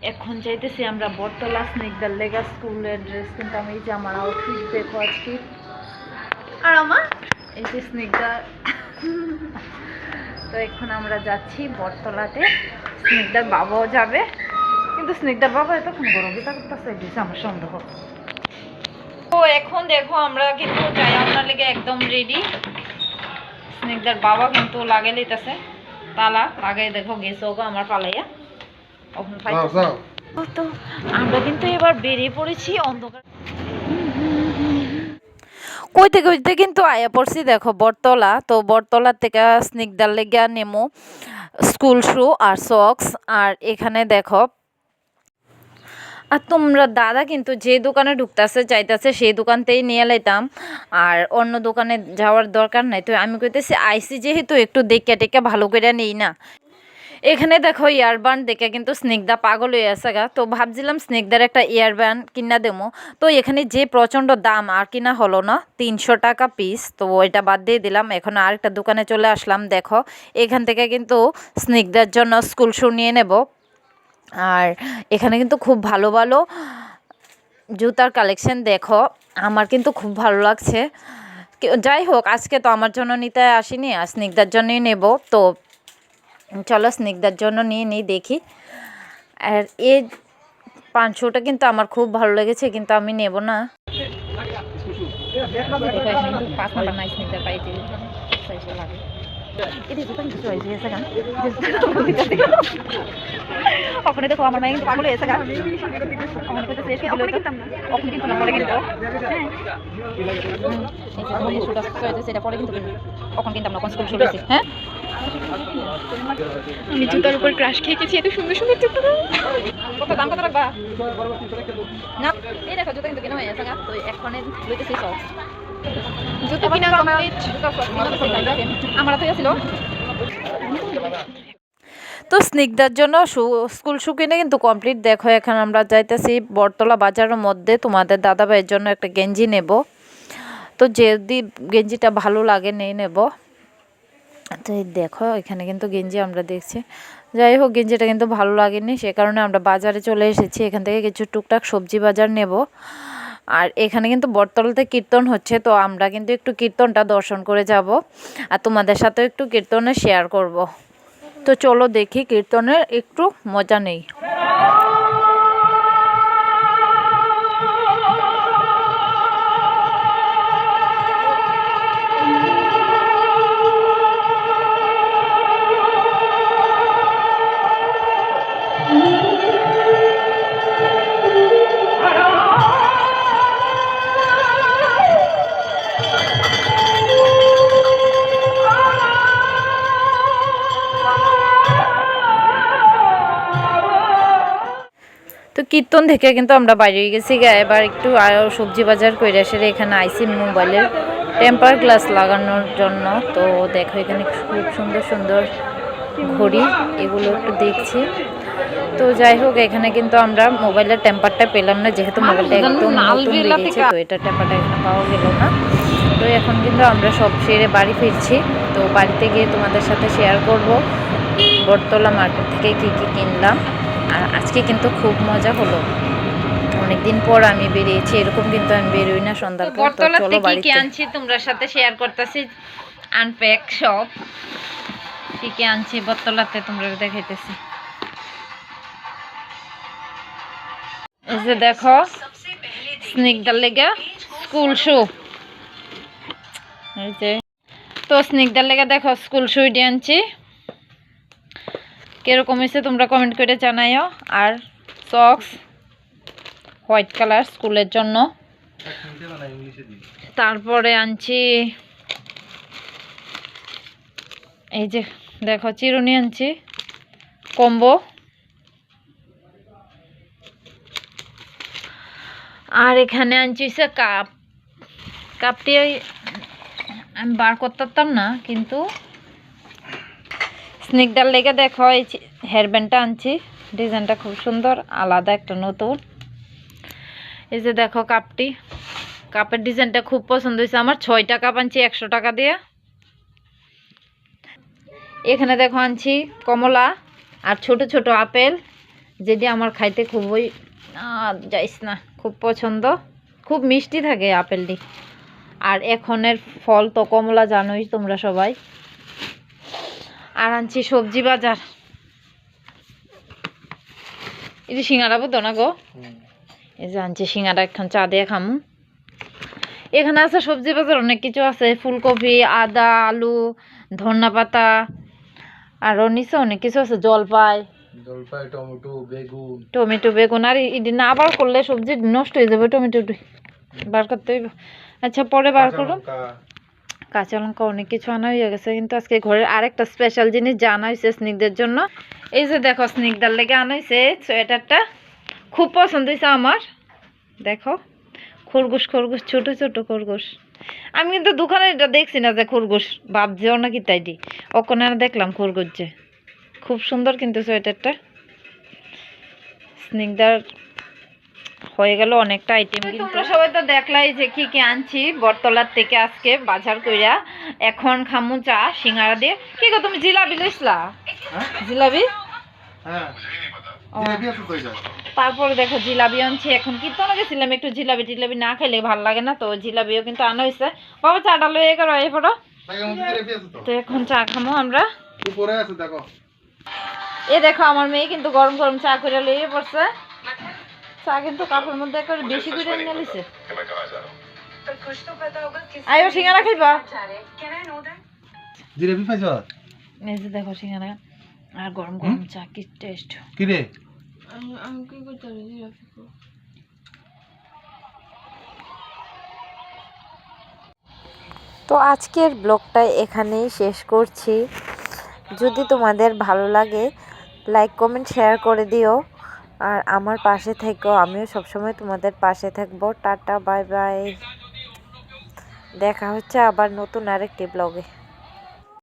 এখন যাইতেছি আমরা বটতলা স্নিগ্ধার লেগা স্কুলের ড্রেস কিন্তু আমি এই যে আমার আউটফিট দেখো আজকে। আর আমার? এই যে স্নিগ্ধা তো এখন আমরা যাচ্ছি বটতলাতে। স্নিগ্ধার বাবাও যাবে। কিন্তু স্নিগ্ধার বাবা এতক্ষণ গরবিতা করতেছে দিয়েছে আমার সন্দেহ। তো এখন দেখো আমরা কিন্তু যাই আপনার লেগে একদম রেডি স্নিগ্ধার বাবা কিন্তু লইতেছে। তালা লাগাই দেখো গেছে ওগো আমার পালাইয়া। তো আমরা কিন্তু এবার বেরিয়ে পড়েছি অন্ধকার কইতে কইতে কিন্তু আয়া পড়ছি দেখো বটতলা। তো বটতলা থেকে স্নিগ্ধার লেগে নেমো। স্কুল শু আর সক্স আর এখানে দেখো আর তোমরা দাদা কিন্তু যে দোকানে ঢুকতেছে চাইতেছে সেই দোকানতেই নিয়ে লাইতাম। আর অন্য দোকানে যাওয়ার দরকার নাই। তো আমি কইতেছি, আইসি যেহেতু একটু দেখে টেকে ভালো করে নেই না। এখানে দেখো, ইয়ারবান দেখে কিন্তু স্নিগ্ধা পাগল হয়ে আছে গা। তো ভাবছিলাম স্নিগ্ধার একটা ইয়ারবান কিনা দেবো তো এখানে যে প্রচণ্ড দাম, আর কিনা হলো না, তিনশো টাকা পিস তো ওইটা বাদ দিয়ে দিলাম। এখন আরেকটা দোকানে চলে আসলাম, দেখো। এখান থেকে কিন্তু স্নিগ্ধার জন্য স্কুল শু নিয়ে নেব। আর এখানে কিন্তু খুব ভালো ভালো জুতার কালেকশন দেখো। আমার কিন্তু খুব ভালো লাগছে। যাই হোক আজকে তো আমার জন্য নিতে আসিনি আর স্নিগ্ধার জন্যই নেব। তো চলো স্নিগ্ধার জন্য নিয়ে নিই দেখি। আর এই পাঁচশোটা কিন্তু আমার খুব ভালো লেগেছে কিন্তু আমি নেব না। কিন্তু ওখানে দেখো আমার মায়ের কিন্তু পাগল হয়েছে গান ওখানে কিন্তু না পরে কিন্তু হ্যাঁ। সেটা পরে কিন্তু ওখানে স্কুল শুরু হয়েছে হ্যাঁ? আমি জুতার উপর ক্রাশ খেয়ে গেছি এত সুন্দর সুন্দর জুতো। কত দাম কত রাখবা? না এই দেখো জুতো কিন্তু কেনা হয়ে গেছে গা। তো এখানে লইতেছি সব। জুতো কিনা কমপ্লিট আমার তো ছিল তো স্নিগ্ধার জন্য স্কুল শু কিনে কিন্তু কমপ্লিট দেখো, এখন আমরা যাইতেছি বটতলা বাজারের মধ্যে। তোমাদের দাদা ভাইয়ের জন্য একটা গেঞ্জি নেব। তো যদি গেঞ্জিটা ভালো লাগে নেই নেব। তো এই দেখো, এখানে কিন্তু গেঞ্জি আমরা দেখছি। যাই হোক, গেঞ্জিটা কিন্তু ভালো লাগেনি। সে কারণে আমরা বাজারে চলে এসেছি। এখান থেকে কিছু টুকটাক সবজি বাজার নেব। আর এখানে কিন্তু বটতলাতে কীর্তন হচ্ছে। তো আমরা কিন্তু একটু কীর্তনটা দর্শন করে যাব। আর তোমাদের সাথেও একটু কীর্তনে শেয়ার করব। তো চলো দেখি কীর্তনের একটু মজা নেই। কীর্তন থেকে কিন্তু আমরা বাইরে গেছি গা। এবার একটু সবজি বাজার করে আসলে এখানে আইসি মোবাইলের টেম্পার গ্লাস লাগানোর জন্য। তো দেখো এখানে খুব সুন্দর সুন্দর ঘড়ি এগুলো একটু দেখছি। তো যাই হোক এখানে কিন্তু আমরা মোবাইলের টেম্পারটা পেলাম না যেহেতু মোবাইলটা একদম নতুন বেরিয়েছে তো এটা টেম্পারটা এখানে পাওয়া গেল না। তো এখন কিন্তু আমরা সব সেরে বাড়ি ফিরছি। তো বাড়িতে গিয়ে তোমাদের সাথে শেয়ার করব। বটতলা মার্কেট থেকে কি কি কিনলাম। আজকে কিন্তু খুব মজা হলো। অনেকদিন পর আমি বেরিয়েছি এরকম কিন্তু আমি বেরোই না সন্ধ্যার পর তো চলো বাড়িতে। আনছি তোমরা সাথে শেয়ার করতেছি? আনপ্যাক সব কি কি আনছি বটতলাতে তোমরা দেখাইতেছি। এই যে দেখো স্নিগ্ধার লেগে স্কুল শু এই যে তো স্নিগ্ধার লেগে দেখো স্কুল শু দিয়ে আনছি। কীরকম হয়েছে তোমরা কমেন্ট করে জানাইও। আর সক্স হোয়াইট কালার স্কুলের জন্য। তারপরে আনছি, এই যে দেখো চিরুনি আনছি, কম্বো। আর এখানে আনছি সে কাপ কাপটি আমি বার করতে পারতাম না, কিন্তু স্নিগ্ধার লেগে দেখো, এই হেয়ার ব্যান্ডটা আনছি। ডিজাইনটা খুব সুন্দর, আলাদা একটা নতুন। এই যে দেখো কাপটি। কাপের ডিজাইনটা খুব পছন্দ হয়েছে আমার। ছয়টা কাপ আনছি, একশো টাকা দিয়ে। এখানে দেখো আনছি কমলা আর ছোট ছোট আপেল, যেটি আমার খাইতে খুবই যাইস না, খুব পছন্দ। খুব মিষ্টি থাকে আপেলটি। আর এখনের ফল তো কমলা জানোই তোমরা সবাই। আর আনছি সবজি বাজার। এই যে সিঙ্গারা বুঝো না গো? এই যে আনছি সিঙ্গারা এখন চা দিয়ে খামু। এখানে আছে সবজি বাজার অনেক কিছু আছে। ফুলকপি আদা আলু ধন্যা পাতা আরও নিচে অনেক কিছু আছে জলপাই। জলপাই টমেটো বেগুন। টমেটো বেগুন আর ইডি না আবার করলে সবজি নষ্ট হয়ে যাবে টমেটোটি। বার করতে আচ্ছা পরে বার কাঁচা করো লঙ্কা, কাঁচা লঙ্কা অনেক কিছু আনা হয়ে গেছে। কিন্তু আজকে ঘরের আরেকটা স্পেশাল জিনিস জানা হয়েছে স্নিগ্ধের জন্য। এই যে দেখো, স্নিগ্ধার লেগে আনা হয়েছে। সোয়েটারটা খুব পছন্দ হয়েছে আমার। দেখো, খরগোশ খরগোশ, ছোট ছোট খরগোশ। আমি কিন্তু দোকানে এটা দেখছি না যে খরগোশ ভাবছেও নাকি তাই দি। ওখানে দেখলাম খরগোশ যে। খুব সুন্দর কিন্তু সোয়েটারটা স্নিগ্ধার হয়ে গেল অনেকটা আইটেম তোমরা সবাই তো দেখলাই যে কি কি আনছি বটতলার থেকে আজকে বাজার কইরা। এখন খামু চা সিঙ্গারা দিয়ে। কি গো তুমি জিলাপি লইছলা? হ্যাঁ? হ্যাঁ। এটা তারপরে দেখো জিলাপি আনছি এখন কীর্তনে গেছিলাম একটু জিলাপি টিলাপি না খেলে ভালো লাগে না তো জিলাপিও কিন্তু আনা হয়েছে বাবা চাটা লয়ে গেল এই ফটো তো? এখন চা খামো আমরা। উপরে আছে দেখো। এ দেখো আমার মেয়ে কিন্তু গরম গরম চা করে লইয়ে পড়ছে। চা কিন্তু কাপের মধ্যে করে বেশি করে নিয়ে লিছে আয়ো সিঙ্গারা খাইবা? জিলাপি পাইছ? এই যে দেখো সিঙ্গারা আর গরম গরম চা কি টেস্ট কি রে? তো আজকের ব্লগটা এখানেই শেষ করছি। যদি তোমাদের ভালো লাগে লাইক কমেন্ট শেয়ার করে দিও। আর আমার পাশে থেকেও আমিও সবসময় তোমাদের পাশে থাকব। Tata, bye bye. দেখা হচ্ছে আবার নতুন আরেকটি ব্লগে।